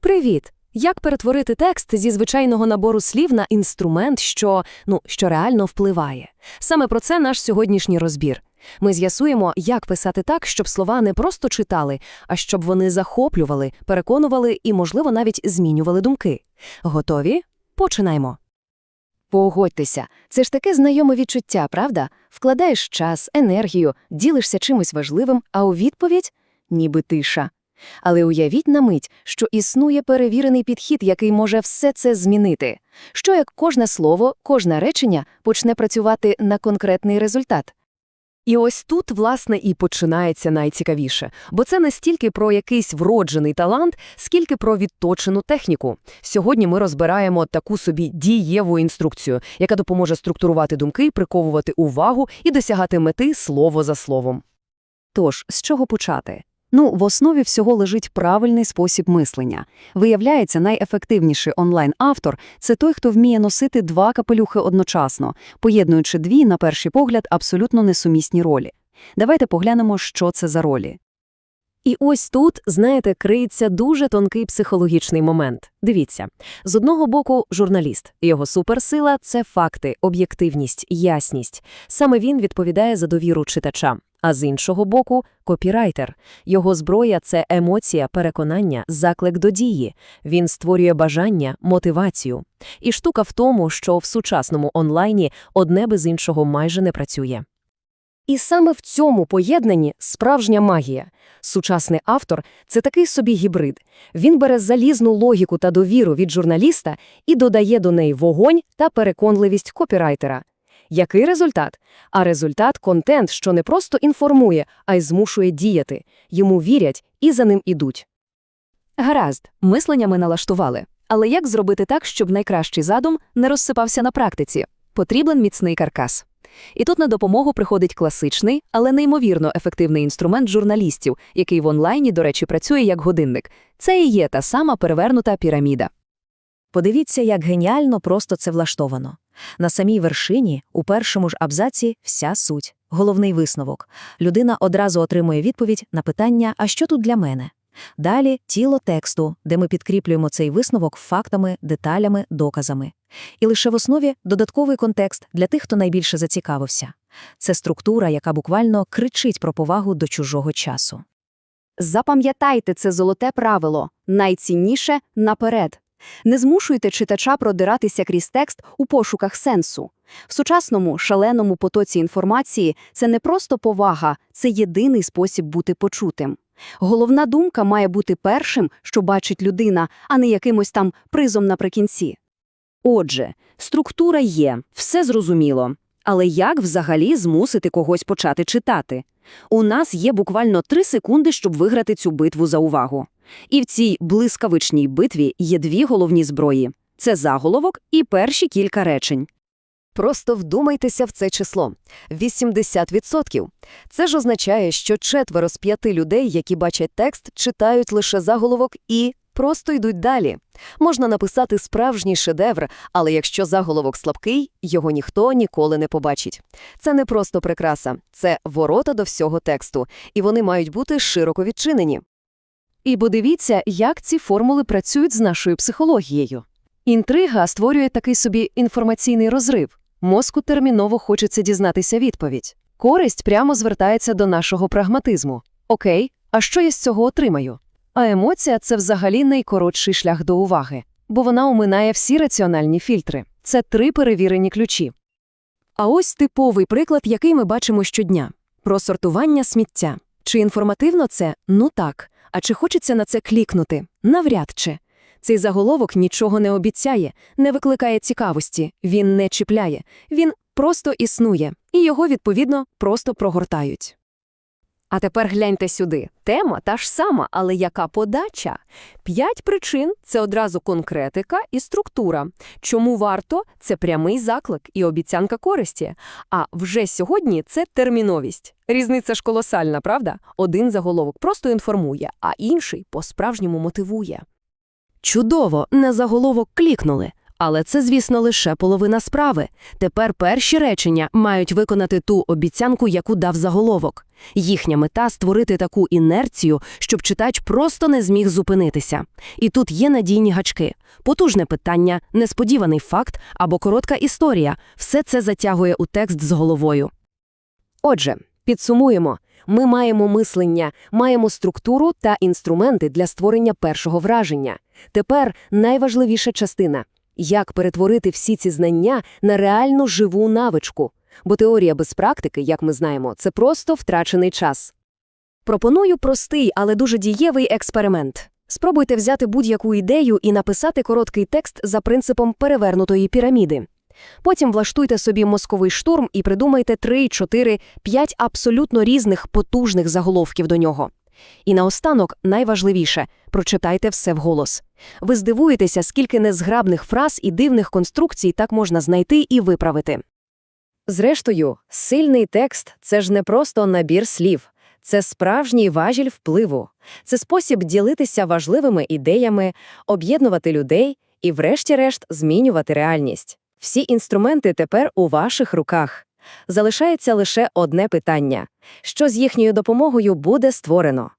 Привіт! Як перетворити текст зі звичайного набору слів на інструмент, що, ну, що реально впливає? Саме про це наш сьогоднішній розбір. Ми з'ясуємо, як писати так, щоб слова не просто читали, а щоб вони захоплювали, переконували і, можливо, навіть змінювали думки. Готові? Починаємо. Погодьтеся, це ж таке знайоме відчуття, правда? Вкладаєш час, енергію, ділишся чимось важливим, а у відповідь – ніби тиша. Але уявіть на мить, що існує перевірений підхід, який може все це змінити. Що як кожне слово, кожне речення почне працювати на конкретний результат. І ось тут, власне, і починається найцікавіше, бо це не стільки про якийсь вроджений талант, скільки про відточену техніку. Сьогодні ми розбираємо таку собі дієву інструкцію, яка допоможе структурувати думки, приковувати увагу і досягати мети слово за словом. Тож, з чого почати? Ну, в основі всього лежить правильний спосіб мислення. Виявляється, найефективніший онлайн-автор – це той, хто вміє носити два капелюхи одночасно, поєднуючи дві, на перший погляд, абсолютно несумісні ролі. Давайте поглянемо, що це за ролі. І ось тут, знаєте, криється дуже тонкий психологічний момент. Дивіться, з одного боку журналіст. Його суперсила – це факти, об'єктивність, ясність. Саме він відповідає за довіру читачам. А з іншого боку – копірайтер. Його зброя – це емоція, переконання, заклик до дії. Він створює бажання, мотивацію. І штука в тому, що в сучасному онлайні одне без іншого майже не працює. І саме в цьому поєднанні справжня магія. Сучасний автор – це такий собі гібрид. Він бере залізну логіку та довіру від журналіста і додає до неї вогонь та переконливість копірайтера. Який результат? А результат – контент, що не просто інформує, а й змушує діяти. Йому вірять і за ним ідуть. Гаразд, мислення ми налаштували. Але як зробити так, щоб найкращий задум не розсипався на практиці? Потрібен міцний каркас. І тут на допомогу приходить класичний, але неймовірно ефективний інструмент журналістів, який в онлайні, до речі, працює як годинник. Це і є та сама перевернута піраміда. Подивіться, як геніально просто це влаштовано. На самій вершині, у першому ж абзаці, вся суть, головний висновок. Людина одразу отримує відповідь на питання «А що тут для мене?». Далі – тіло тексту, де ми підкріплюємо цей висновок фактами, деталями, доказами. І лише в основі додатковий контекст для тих, хто найбільше зацікавився. Це структура, яка буквально кричить про повагу до чужого часу. Запам'ятайте це золоте правило – найцінніше – наперед. Не змушуйте читача продиратися крізь текст у пошуках сенсу. В сучасному шаленому потоці інформації це не просто повага, це єдиний спосіб бути почутим. Головна думка має бути першим, що бачить людина, а не якимось там призом наприкінці. Отже, структура є, все зрозуміло. Але як взагалі змусити когось почати читати? У нас є буквально три секунди, щоб виграти цю битву за увагу. І в цій блискавичній битві є дві головні зброї – це заголовок і перші кілька речень. Просто вдумайтеся в це число – 80%. Це ж означає, що четверо з п'яти людей, які бачать текст, читають лише заголовок і просто йдуть далі. Можна написати справжній шедевр, але якщо заголовок слабкий, його ніхто ніколи не побачить. Це не просто прикраса, це ворота до всього тексту, і вони мають бути широко відчинені. І подивіться, як ці формули працюють з нашою психологією. Інтрига створює такий собі інформаційний розрив. Мозку терміново хочеться дізнатися відповідь. Користь прямо звертається до нашого прагматизму. Окей, а що я з цього отримаю? А емоція – це взагалі найкоротший шлях до уваги, бо вона оминає всі раціональні фільтри. Це три перевірені ключі. А ось типовий приклад, який ми бачимо щодня. Про сортування сміття. Чи інформативно це? Ну так. А чи хочеться на це клікнути? Навряд чи. Цей заголовок нічого не обіцяє, не викликає цікавості, він не чіпляє, він просто існує, і його, відповідно, просто прогортають. А тепер гляньте сюди. Тема та ж сама, але яка подача? П'ять причин – це одразу конкретика і структура. Чому варто – це прямий заклик і обіцянка користі. А вже сьогодні – це терміновість. Різниця ж колосальна, правда? Один заголовок просто інформує, а інший по-справжньому мотивує. Чудово, на заголовок клікнули. Але це, звісно, лише половина справи. Тепер перші речення мають виконати ту обіцянку, яку дав заголовок. Їхня мета – створити таку інерцію, щоб читач просто не зміг зупинитися. І тут є надійні гачки. Потужне питання, несподіваний факт або коротка історія – все це затягує у текст з головою. Отже, підсумуємо. Ми маємо мислення, маємо структуру та інструменти для створення першого враження. Тепер найважливіша частина – як перетворити всі ці знання на реальну живу навичку. Бо теорія без практики, як ми знаємо, це просто втрачений час. Пропоную простий, але дуже дієвий експеримент. Спробуйте взяти будь-яку ідею і написати короткий текст за принципом перевернутої піраміди. Потім влаштуйте собі мозковий штурм і придумайте 3, 4, 5 абсолютно різних потужних заголовків до нього. І наостанок, найважливіше – прочитайте все вголос. Ви здивуєтеся, скільки незграбних фраз і дивних конструкцій так можна знайти і виправити. Зрештою, сильний текст – це ж не просто набір слів. Це справжній важіль впливу. Це спосіб ділитися важливими ідеями, об'єднувати людей і, врешті-решт, змінювати реальність. Всі інструменти тепер у ваших руках. Залишається лише одне питання – що з їхньою допомогою буде створено?